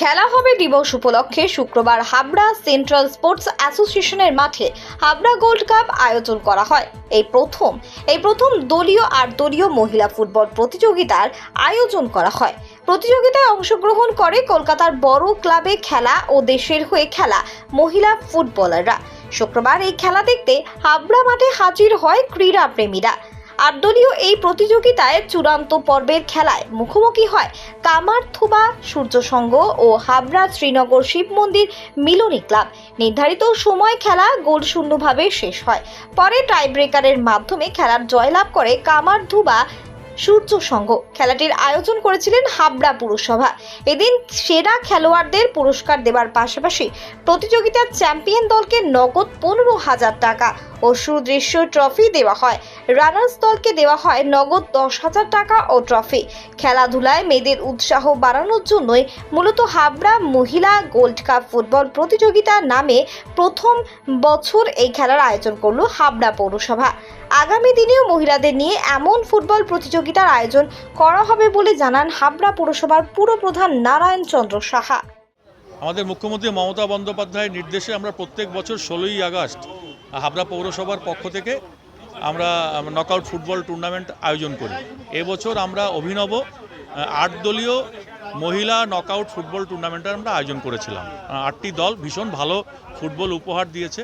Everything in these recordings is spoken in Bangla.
খেলা হবে দিবস উপলক্ষে শুক্রবার হাবড়া সেন্ট্রাল স্পোর্টস অ্যাসোসিয়েশনের মাঠে হাবড়া গোল্ড কাপ আয়োজন করা হয়। এই প্রথম এই প্রথম দলীয় আর দলীয় মহিলা ফুটবল প্রতিযোগিতার আয়োজন করা হয়। প্রতিযোগিতায় অংশগ্রহণ করে কলকাতার বড় ক্লাবে খেলা ও দেশের হয়ে খেলা মহিলা ফুটবলাররা। শুক্রবার এই খেলা দেখতে হাবড়া মাঠে হাজির হয় ক্রীড়া প্রেমীরা আটদলীয় এই প্রতিযোগিতায় চূড়ান্ত পর্বের খেলায় মুখোমুখি হয় কামারথুবা, সূর্য সংঘ ও হাবড়া শ্রীনগর শিব মন্দির মিলনী ক্লাব। নির্ধারিত সময় খেলা গোল শূন্যভাবে শেষ হয়। পরে টাইব্রেকারের মাধ্যমে খেলার জয়লাভ করে কামারধুবা সূর্য সংঘ খেলাটির আয়োজন করেছিলেন হাবড়া পুরসভা। এদিন সেরা খেলোয়াড়দের পুরস্কার দেওয়ার পাশাপাশি প্রতিযোগিতার চ্যাম্পিয়ন দলকে নগদ পনেরো হাজার টাকা ও সুদৃশ্য ট্রফি দেওয়া হয়। রানার্স দলকে দেওয়া হয় নগদ দশ হাজার টাকা ও ট্রফি। খেলাধুলায় মেয়েদের উৎসাহ বাড়ানোর জন্যই মূলত হাবড়া মহিলা গোল্ড কাপ ফুটবল প্রতিযোগিতা নামে প্রথম বছর এই খেলার আয়োজন করল হাবড়া পৌরসভা। আগামী দিনেও মহিলাদের নিয়ে এমন ফুটবল প্রতিযোগিতার আয়োজন করা হবে বলে জানান হাবড়া পুরসভার পুরপ্রধান নারায়ণ চন্দ্র সাহা। আমাদের মুখ্যমন্ত্রী মমতা বন্দ্যোপাধ্যায়ের নির্দেশে আমরা প্রত্যেক বছর ষোলোই আগস্ট হাবড়া পৌরসভার পক্ষ থেকে আমরা নকআউট ফুটবল টুর্নামেন্ট আয়োজন করি। এবছর আমরা অভিনব আট দলীয় মহিলা নকআউট ফুটবল টুর্নামেন্টের আমরা আয়োজন করেছিলাম। আটটি দল ভীষণ ভালো ফুটবল উপহার দিয়েছে।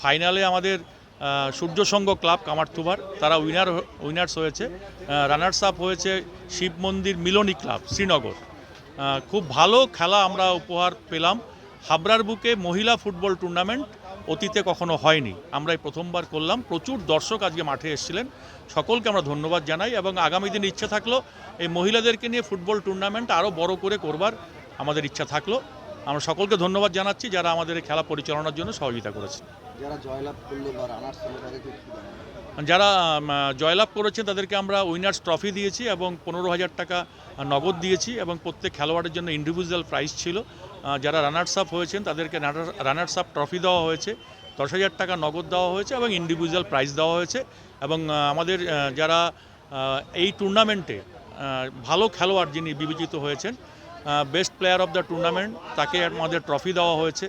ফাইনালে আমাদের আহ, সূর্য সংঘ ক্লাব কামারথুবার তারা উইনার উইনার্স হয়েছে। রানার্স আপ হয়েছে শিব মন্দির মিলনী ক্লাব শ্রীনগর। খুব ভালো খেলা আমরা উপহার পেলাম। হাবড়ার বুকে মহিলা ফুটবল টুর্নামেন্ট অতীতে কখনো হয়নি। আমরা এই প্রথমবার করলাম। প্রচুর দর্শক আজকে মাঠে এসেছিলেন। সকলকে আমরা ধন্যবাদ জানাই এবং আগামী দিনে ইচ্ছা থাকল এই মহিলাদেরকে নিয়ে ফুটবল টুর্নামেন্ট আরও বড় করে করবার আমাদের ইচ্ছা থাকল। আমরা সকলকে ধন্যবাদ জানাচ্ছি যারা আমাদের এই খেলা পরিচালনার জন্য সহযোগিতা করেছে যারা জয়লাভ করল বা রানার্স হলো তাদেরকে যারা জয়লাভ করেছে তাদেরকে আমরা উইনার্স ট্রফি দিয়েছি এবং পনেরো হাজার টাকা নগদ দিয়েছি এবং প্রত্যেক খেলোয়াড়ের জন্য ইন্ডিভিজুয়াল প্রাইজ ছিল। যারা রানার্স আপ হয়েছেন তাদেরকে রানার্স আপ ট্রফি দেওয়া হয়েছে। দশ হাজার টাকা নগদ দেওয়া হয়েছে এবং ইন্ডিভিজুয়াল প্রাইজ দেওয়া হয়েছে এবং আমাদের যারা এই টুর্নামেন্টে ভালো খেলোয়াড় যিনি বিবেচিত হয়েছেন best player of the tournament তাকে আমাদের ট্রফি দেওয়া হয়েছে।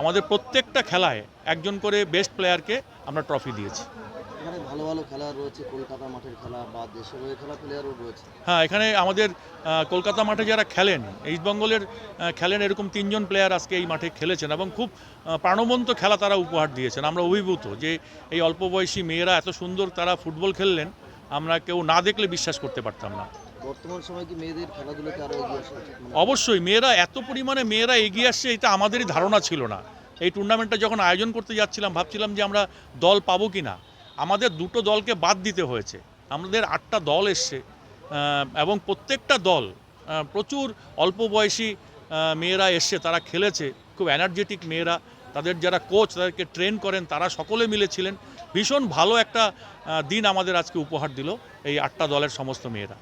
আমাদের প্রত্যেকটা খেলায় একজন করে বেস্ট প্লেয়ারকে আমরা ট্রফি দিয়েছি। এখানে ভালো ভালো খেলোয়াড় রয়েছে কলকাতা মাঠের খেলা বা দেশের হয়ে খেলা প্লেয়ারও রয়েছে। হ্যাঁ এখানে আমাদের কলকাতা মাঠে যারা খেলেন ইস্টবেঙ্গলের খেলেন এরকম তিনজন প্লেয়ার আজকে এই মাঠে খেলেছেন এবং খুব প্রাণবন্ত খেলা তারা উপহার দিয়েছেন। আমরা অভিভূত যে এই অল্প বয়সী মেয়েরা এত সুন্দর তারা ফুটবল খেললেন আমরা কেউ না দেখলে বিশ্বাস করতে পারতাম না। অবশ্যই, মেয়েরা এত পরিমাণে মেয়েরা এগিয়ে আসছে, এটা আমাদেরই ধারণা ছিল না। এই টুর্নামেন্টটা যখন আয়োজন করতে যাচ্ছিলাম, ভাবছিলাম যে আমরা দল পাবো কি না আমাদের দুটো দলকে বাদ দিতে হয়েছে। আমাদের আটটা দল এসছে এবং প্রত্যেকটা দল প্রচুর অল্প বয়সী মেয়েরা এসছে, তারা খেলেছে, খুব এনার্জেটিক মেয়েরা। তাদের যারা কোচ তাদেরকে ট্রেন করেন, তারা সকলে মিলেছিলেন ভীষণ ভালো একটা দিন আমাদের আজকে উপহার দিল এই আটটা দলের সমস্ত মেয়েরা।